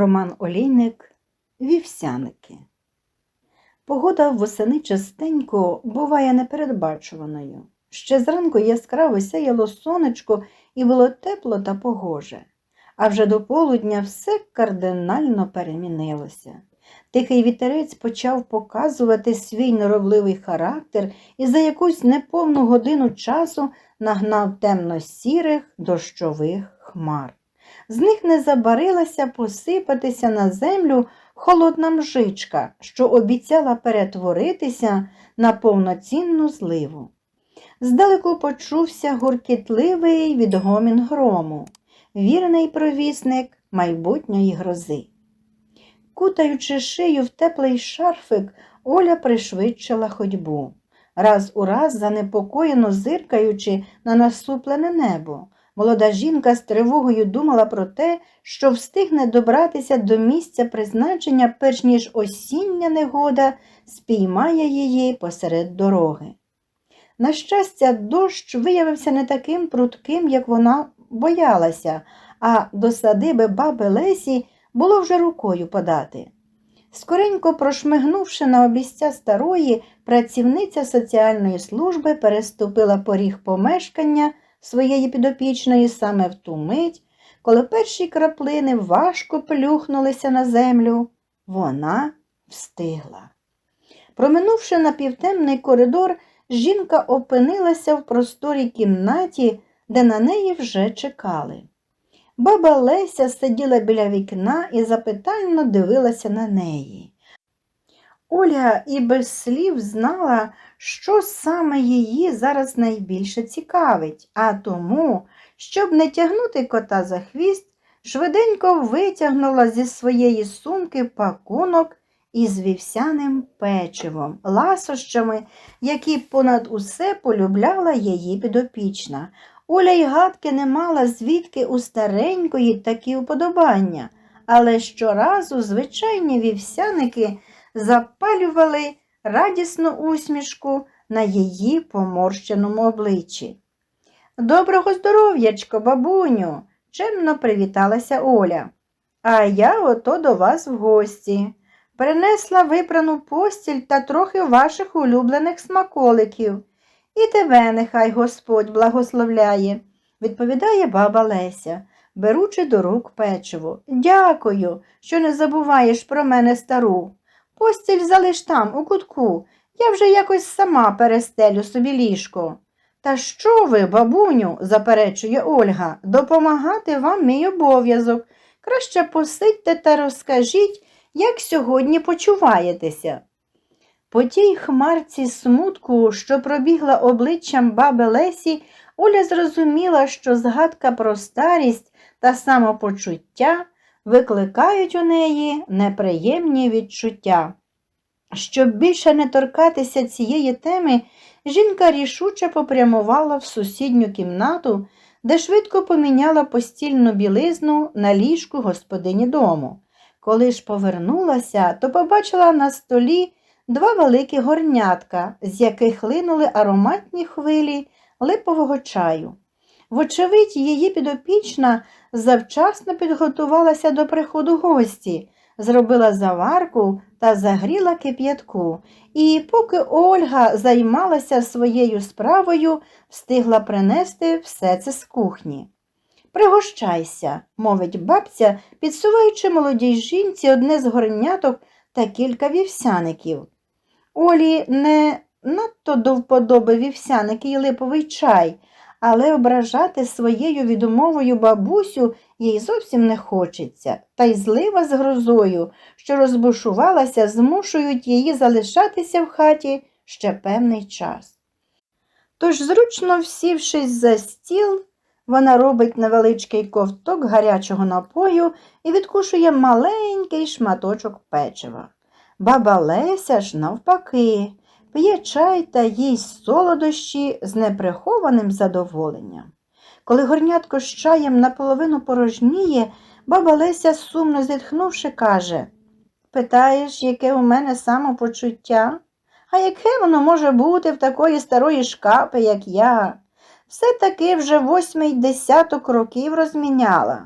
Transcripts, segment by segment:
Роман Олійник Вівсяники. Погода восени частенько буває непередбачуваною. Ще зранку яскраво сяяло сонечко і було тепло та погоже, а вже до полудня все кардинально перемінилося. Тихий вітерець почав показувати свій норовливий характер і за якусь неповну годину часу нагнав темно-сірих дощових хмар. З них не забарилася посипатися на землю холодна мжичка, що обіцяла перетворитися на повноцінну зливу. Здалеку почувся гуркітливий відгомін грому, вірний провісник майбутньої грози. Кутаючи шию в теплий шарфик, Оля пришвидшила ходьбу, раз у раз занепокоєно зиркаючи на насуплене небо. Молода жінка з тривогою думала про те, що встигне добратися до місця призначення, перш ніж осіння негода спіймає її посеред дороги. На щастя, дощ виявився не таким прутким, як вона боялася, а до садиби баби Лесі було вже рукою подати. Скоренько прошмигнувши на обіця старої, працівниця соціальної служби переступила поріг помешкання своєї підопічної саме в ту мить, коли перші краплини важко плюхнулися на землю, вона встигла. Проминувши напівтемний коридор, жінка опинилася в просторій кімнаті, де на неї вже чекали. Баба Леся сиділа біля вікна і запитально дивилася на неї. Оля і без слів знала, що саме її зараз найбільше цікавить, а тому, щоб не тягнути кота за хвіст, швиденько витягнула зі своєї сумки пакунок із вівсяним печивом, ласощами, які понад усе полюбляла її підопічна. Оля й гадки не мала звідки у старенької такі уподобання, але щоразу звичайні вівсяники запалювали радісну усмішку на її поморщеному обличчі. Доброго здоров'ячко, бабуню, чемно привіталася Оля. А я ото до вас в гості. Принесла випрану постіль та трохи ваших улюблених смаколиків. І тебе нехай Господь благословляє, відповідає баба Леся, беручи до рук печиво. Дякую, що не забуваєш про мене стару. Постіль залиш там, у кутку. Я вже якось сама перестелю собі ліжко. Та що ви, бабуню, заперечує Ольга, допомагати вам мій обов'язок. Краще посидьте та розкажіть, як сьогодні почуваєтеся. По тій хмарці смутку, що пробігла обличчям баби Лесі, Оля зрозуміла, що згадка про старість та самопочуття викликають у неї неприємні відчуття. Щоб більше не торкатися цієї теми, жінка рішуче попрямувала в сусідню кімнату, де швидко поміняла постільну білизну на ліжку господині дому. Коли ж повернулася, то побачила на столі два великі горнятка, з яких линули ароматні хвилі липового чаю. Вочевидь, її підопічна завчасно підготувалася до приходу гості, зробила заварку та загріла кип'ятку, і поки Ольга займалася своєю справою, встигла принести все це з кухні. Пригощайся, мовить бабця, підсуваючи молодій жінці одне з горняток та кілька вівсяників. Олі не надто до вподоби вівсяники і липовий чай, але ображати своєю відмовою бабусю їй зовсім не хочеться, та й злива з грозою, що розбушувалася, змушують її залишатися в хаті ще певний час. Тож, зручно всівшись за стіл, вона робить невеличкий ковток гарячого напою і відкушує маленький шматочок печива. Баба Леся ж, навпаки, п'є чай та їсть солодощі з неприхованим задоволенням. Коли горнятко з чаєм наполовину порожніє, баба Леся, сумно зітхнувши, каже Питаєш, яке у мене самопочуття? А яке воно може бути в такої старої шкапи, як я? Все таки вже восьмий десяток років розміняла.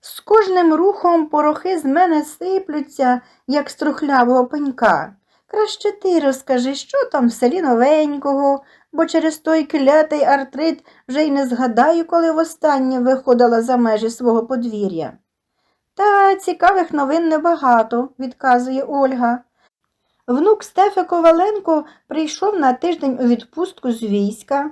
З кожним рухом порохи з мене сиплються, як з трухлявого пенька. Краще ти розкажи, що там в селі новенького, бо через той клятий артрит вже й не згадаю, коли востаннє виходила за межі свого подвір'я. Та цікавих новин небагато, відказує Ольга. Внук Стефи Коваленко прийшов на тиждень у відпустку з війська,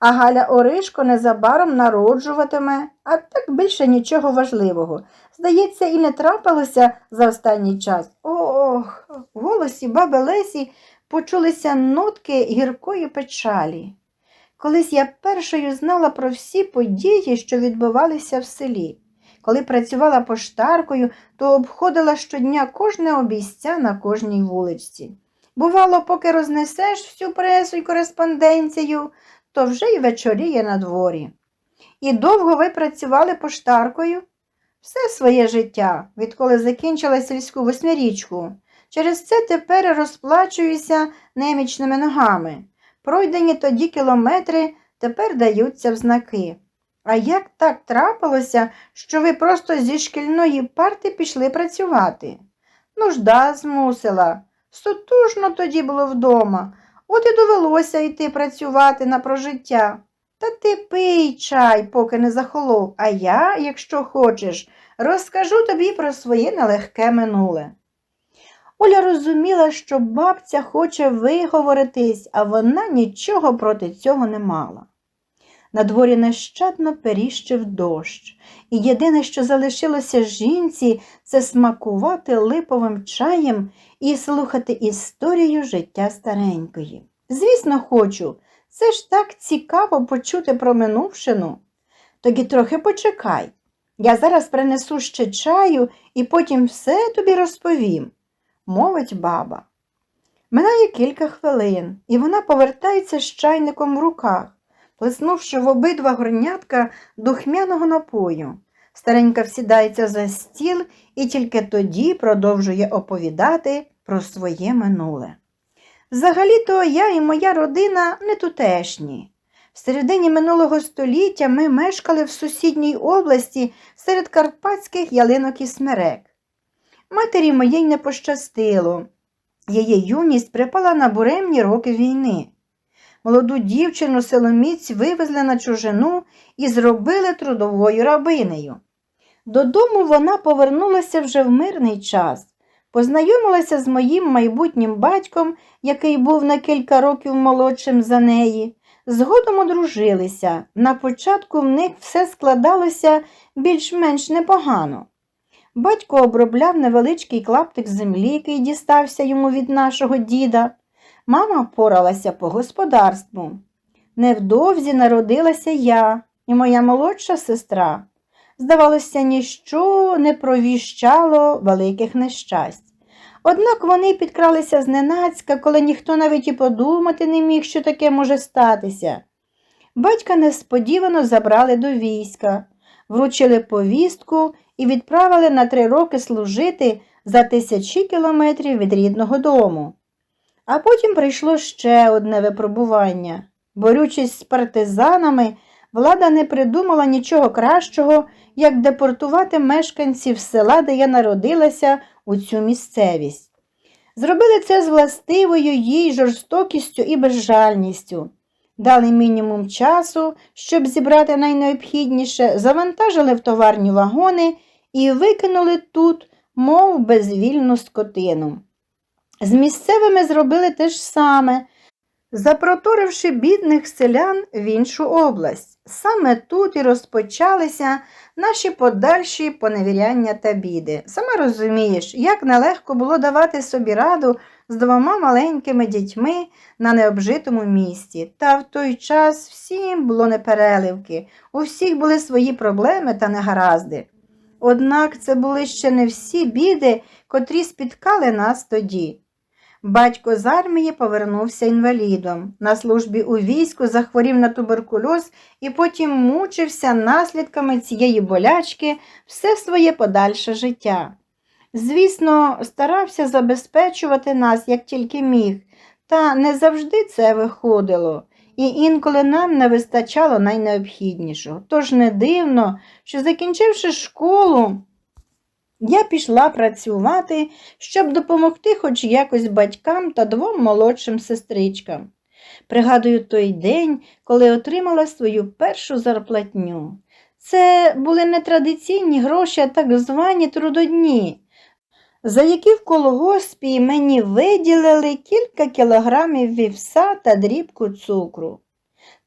а Галя Оришко незабаром народжуватиме, а так більше нічого важливого. Здається, і не трапилося за останній час. Ох, в голосі баби Лесі почулися нотки гіркої печалі. Колись я першою знала про всі події, що відбувалися в селі. Коли працювала поштаркою, то обходила щодня кожне обійстя на кожній вуличці. Бувало, поки рознесеш всю пресу й кореспонденцію, то вже й вечоріє на дворі. І довго ви працювали поштаркою? Все своє життя, відколи закінчила сільську восьмирічку. Через це тепер розплачуюся немічними ногами. Пройдені тоді кілометри тепер даються в знаки. А як так трапилося, що ви просто зі шкільної парти пішли працювати? Нужда змусила. Сутужно тоді було вдома. От і довелося йти працювати на прожиття. Та ти пий чай, поки не захолов, а я, якщо хочеш, розкажу тобі про своє нелегке минуле. Оля розуміла, що бабця хоче виговоритись, а вона нічого проти цього не мала. На дворі нещадно періщив дощ, і єдине, що залишилося жінці, це смакувати липовим чаєм і слухати історію життя старенької. Звісно, хочу. Це ж так цікаво почути про минувшину. Тоді трохи почекай. Я зараз принесу ще чаю і потім все тобі розповім, мовить баба. Минає кілька хвилин, і вона повертається з чайником в руках, плеснувши в обидва горнятка духмяного напою. Старенька всідається за стіл і тільки тоді продовжує оповідати про своє минуле. Взагалі-то я і моя родина не тутешні. В середині минулого століття ми мешкали в сусідній області серед карпатських ялинок і смерек. Матері моїй не пощастило. Її юність припала на буремні роки війни. Молоду дівчину силоміць вивезли на чужину і зробили трудовою рабинею. Додому вона повернулася вже в мирний час, познайомилася з моїм майбутнім батьком, який був на кілька років молодшим за неї. Згодом одружилися. На початку в них все складалося більш-менш непогано. Батько обробляв невеличкий клаптик землі, який дістався йому від нашого діда. Мама поралася по господарству. Невдовзі народилася я і моя молодша сестра. Здавалося, ніщо не провіщало великих нещасть. Однак вони підкралися зненацька, коли ніхто навіть і подумати не міг, що таке може статися. Батька несподівано забрали до війська, вручили повістку і відправили на три роки служити за тисячі кілометрів від рідного дому. А потім прийшло ще одне випробування. Борючись з партизанами, влада не придумала нічого кращого, як депортувати мешканців села, де я народилася, у цю місцевість. Зробили це з властивою їй жорстокістю і безжальністю. Дали мінімум часу, щоб зібрати найнеобхідніше, завантажили в товарні вагони і викинули тут, мов безвільну скотину. З місцевими зробили те ж саме, запроторивши бідних селян в іншу область. Саме тут і розпочалися наші подальші поневіряння та біди. Сама розумієш, як нелегко було давати собі раду з двома маленькими дітьми на необжитому місці. Та в той час всім було непереливки, у всіх були свої проблеми та негаразди. Однак це були ще не всі біди, котрі спіткали нас тоді. Батько з армії повернувся інвалідом. На службі у війську захворів на туберкульоз і потім мучився наслідками цієї болячки все своє подальше життя. Звісно, старався забезпечувати нас, як тільки міг, та не завжди це виходило. і інколи нам не вистачало найнеобхіднішого. Тож не дивно, що закінчивши школу, я пішла працювати, щоб допомогти хоч якось батькам та двом молодшим сестричкам. Пригадую той день, коли отримала свою першу зарплатню. Це були не традиційні гроші, а так звані трудодні, за які в колгоспі мені виділили кілька кілограмів вівса та дрібку цукру.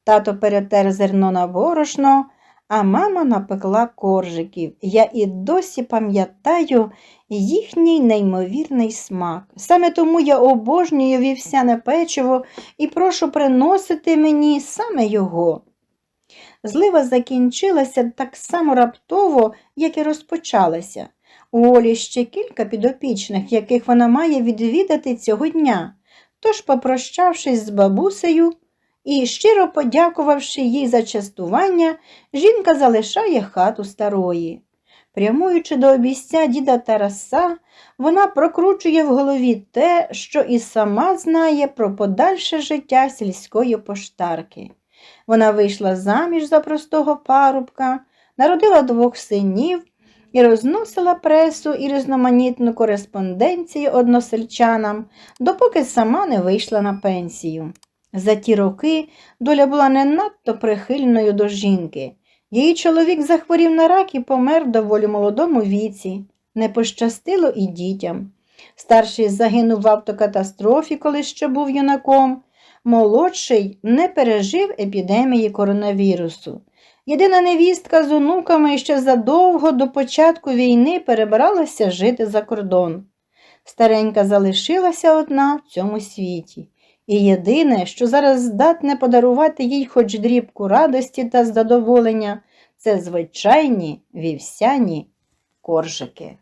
Тато перетер зерно на борошно, а мама напекла коржиків. Я і досі пам'ятаю їхній неймовірний смак. Саме тому я обожнюю вівсяне печиво і прошу приносити мені саме його. Злива закінчилася так само раптово, як і розпочалася. У Олі ще кілька підопічних, яких вона має відвідати цього дня. Тож, попрощавшись з бабусею і щиро подякувавши їй за частування, жінка залишає хату старої. Прямуючи до обійстя діда Тараса, вона прокручує в голові те, що і сама знає про подальше життя сільської поштарки. Вона вийшла заміж за простого парубка, народила двох синів і розносила пресу і різноманітну кореспонденцію односельчанам, допоки сама не вийшла на пенсію. За ті роки доля була не надто прихильною до жінки. Її чоловік захворів на рак і помер в доволі молодому віці. Не пощастило і дітям. Старший загинув в автокатастрофі, коли ще був юнаком. Молодший не пережив епідемії коронавірусу. Єдина невістка з онуками ще задовго до початку війни перебиралася жити за кордон. Старенька залишилася одна в цьому світі. І єдине, що зараз здатне подарувати їй хоч дрібку радості та задоволення, це звичайні вівсяні коржики.